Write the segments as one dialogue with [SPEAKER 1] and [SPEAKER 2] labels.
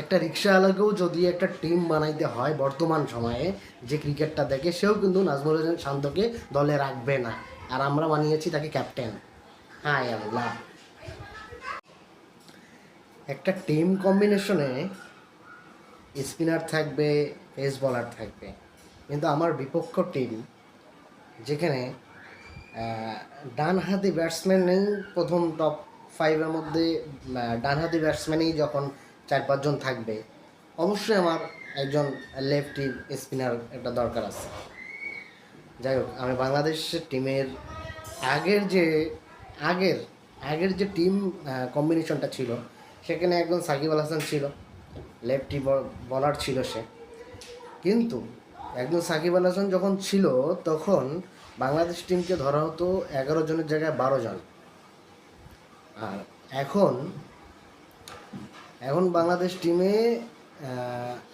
[SPEAKER 1] একটা রিক্সাওয়ালাকেও যদি একটা টিম বানাইতে হয় বর্তমান সময়ে, যে ক্রিকেটটা দেখে, সেও কিন্তু নাজমুল হোসেন শান্তকে দলে রাখবে না। আর আমরা বানিয়েছি তাকে ক্যাপ্টেন হাই আল্লাহ। একটা টিম কম্বিনেশনে স্পিনার থাকবে পেস বলার থাকবে। কিন্তু আমার বিপক্ষ টিম যেখানে ডানহাতি ব্যাটসম্যান নেই, প্রথম টপ ফাইভের মধ্যে ডানহাতি ব্যাটসম্যানই যখন চার পাঁচজন থাকবে। অবশ্যই আমার একজন লেফটি স্পিনার একটা দরকার আছে। যাই হোক, আমি বাংলাদেশের টিমের আগের যে, আগের আগের যে টিম কম্বিনেশনটা ছিল, সেখানে একজন সাকিব আল হাসান ছিল লেফটি বলার ছিল সে। কিন্তু একজন সাকিব আল হাসান যখন ছিল, তখন বাংলাদেশ টিমকে ধরা হতো এগারো জনের জায়গায় বারো জন। আর এখন এখন বাংলাদেশ টিমে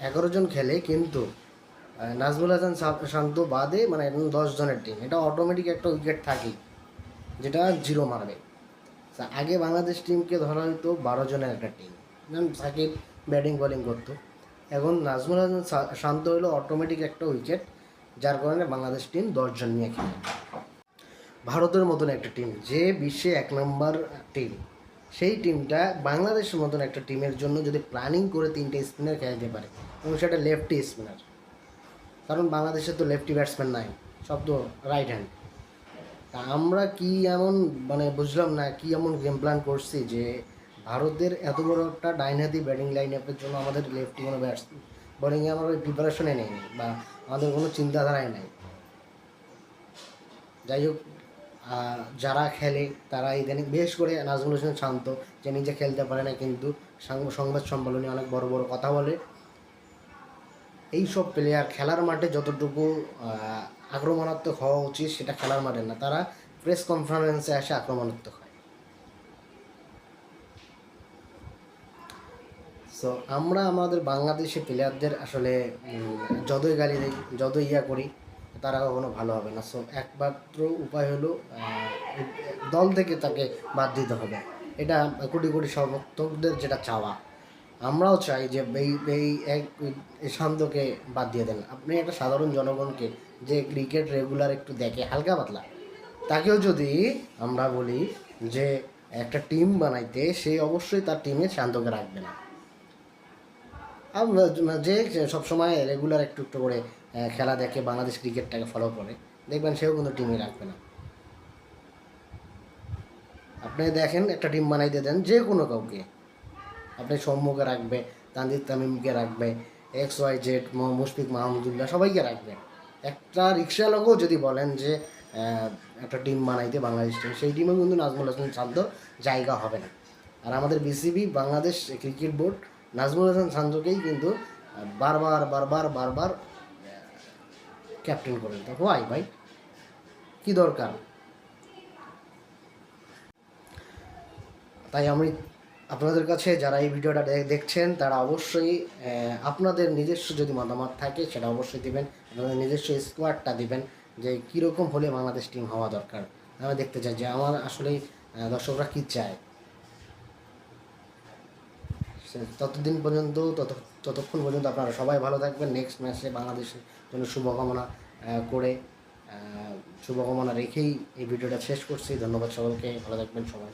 [SPEAKER 1] এগারো জন খেলে কিন্তু নাজমুল হাসান শান্ত বাদে মানে একদম জনের টিম এটা অটোমেটিক একটা উইকেট থাকেই, যেটা জিরো মারবে। আগে বাংলাদেশ টিমকে ধরা হতো বারো জনের একটা টিম যেমন সাকিব ব্যাটিং বোলিং করতো। এখন নাজমুল হাসান শান্ত হলো অটোমেটিক একটা উইকেট যার কারণে বাংলাদেশ টিম দশজন নিয়ে খেলে। ভারতের মতন একটা টিম যে বিশ্বে এক নম্বর টিম সেই টিমটা বাংলাদেশের মতন একটা টিমের জন্য যদি প্ল্যানিং করে তিনটে স্পিনার খেলাতে পারে, এবং সেটা লেফটি স্পিনার কারণ বাংলাদেশে তো লেফটি ব্যাটসম্যান নাই, সব তো রাইট হ্যান্ড তা আমরা কি এমন মানে বুঝলাম না, কি এমন গেম প্ল্যান করছি যে ভারতের এত বড় একটা ডাইনহাতি ব্যাটিং লাইন আপের জন্য আমাদের লেফটি কোনো ব্যাটস বোলিংয়ে আমরা ওই প্রিপারেশনে নেই, বা আমাদের কোনো চিন্তাধারাই নাই। যাই হোক আহ, যারা খেলে তারা ইদানিং বিশেষ করে নাজমুল হোসেন শান্ত যে নিজে খেলতে পারে না কিন্তু সংবাদ সম্মেলনে অনেক বড় বড় কথা বলে। এই সব প্লেয়ার খেলার মাঠে যতটুকু আক্রমণাত্মক হওয়া উচিত সেটা খেলার মাঠে না। তারা প্রেস কনফারেন্সে এসে আক্রমণাত্মক হয়। সো আমরা আমাদের বাংলাদেশি প্লেয়ারদের আসলে যতই গালি দিই যতই ইয়া করি তারা কখনো ভালো হবে না। সো একমাত্র উপায় হলো দল থেকে তাকে বাদ দিতে হবে। এটা কোটি কোটি সমর্থকদের যেটা চাওয়া। আমরাও চাই যে এই এই এক শান্তকে বাদ দিয়ে দেন। আপনি একটা সাধারণ জনগণকে যে ক্রিকেট রেগুলার একটু দেখে, হালকা পাতলা, তাকেও যদি আমরা বলি যে একটা টিম বানাইতে, সে অবশ্যই তার টিমে শান্তকে রাখবে না। যে সবসময় রেগুলার একটু একটু করে খেলা দেখে বাংলাদেশ ক্রিকেটটাকে ফলো করে, দেখবেন সেও কিন্তু টিমে রাখবে না। আপনি দেখেন, একটা টিম বানাইতে দেন, যে কোনো কাউকে। আপনি সৌম্যকে রাখবে, তানজিদ তামিমকে রাখবে X Y Z Mushfiq Mahmudullah, সবাইকে রাখবে। একটা রিক্সাওয়ালাকেও যদি বলেন যে একটা টিম বানাইতে বাংলাদেশ টিম সেই টিমে কিন্তু নাজমুল হাসান শান্ত জায়গা হবে না। আর আমাদের BCB Bangladesh Cricket Board Najmul Hasan শান্তকেই কিন্তু বারবার বারবার বারবার ক্যাপ্টেন করেন। তো হোয়াই ভাই? কি দরকার? তাই আমি আপনাদের কাছে যারা এই ভিডিওটা দেখছেন, তারা অবশ্যই আপনাদের নিজস্ব যদি মতামত থাকে, সেটা অবশ্যই দেবেন। আপনাদের নিজস্ব স্কোয়াডটা দিবেন যে কীরকম হলে বাংলাদেশ টিম হওয়া দরকার। আমি দেখতে চাই যে আমার আসলে দর্শকরা কী চায়। ততদিন পর্যন্ত, তত, ততক্ষণ পর্যন্ত আপনারা সবাই ভালো থাকবেন। নেক্সট ম্যাচে বাংলাদেশের জন্য শুভকামনা করে শুভকামনা রেখেই এই ভিডিওটা শেষ করছি। ধন্যবাদ সকলকে। ভালো থাকবেন সবাই।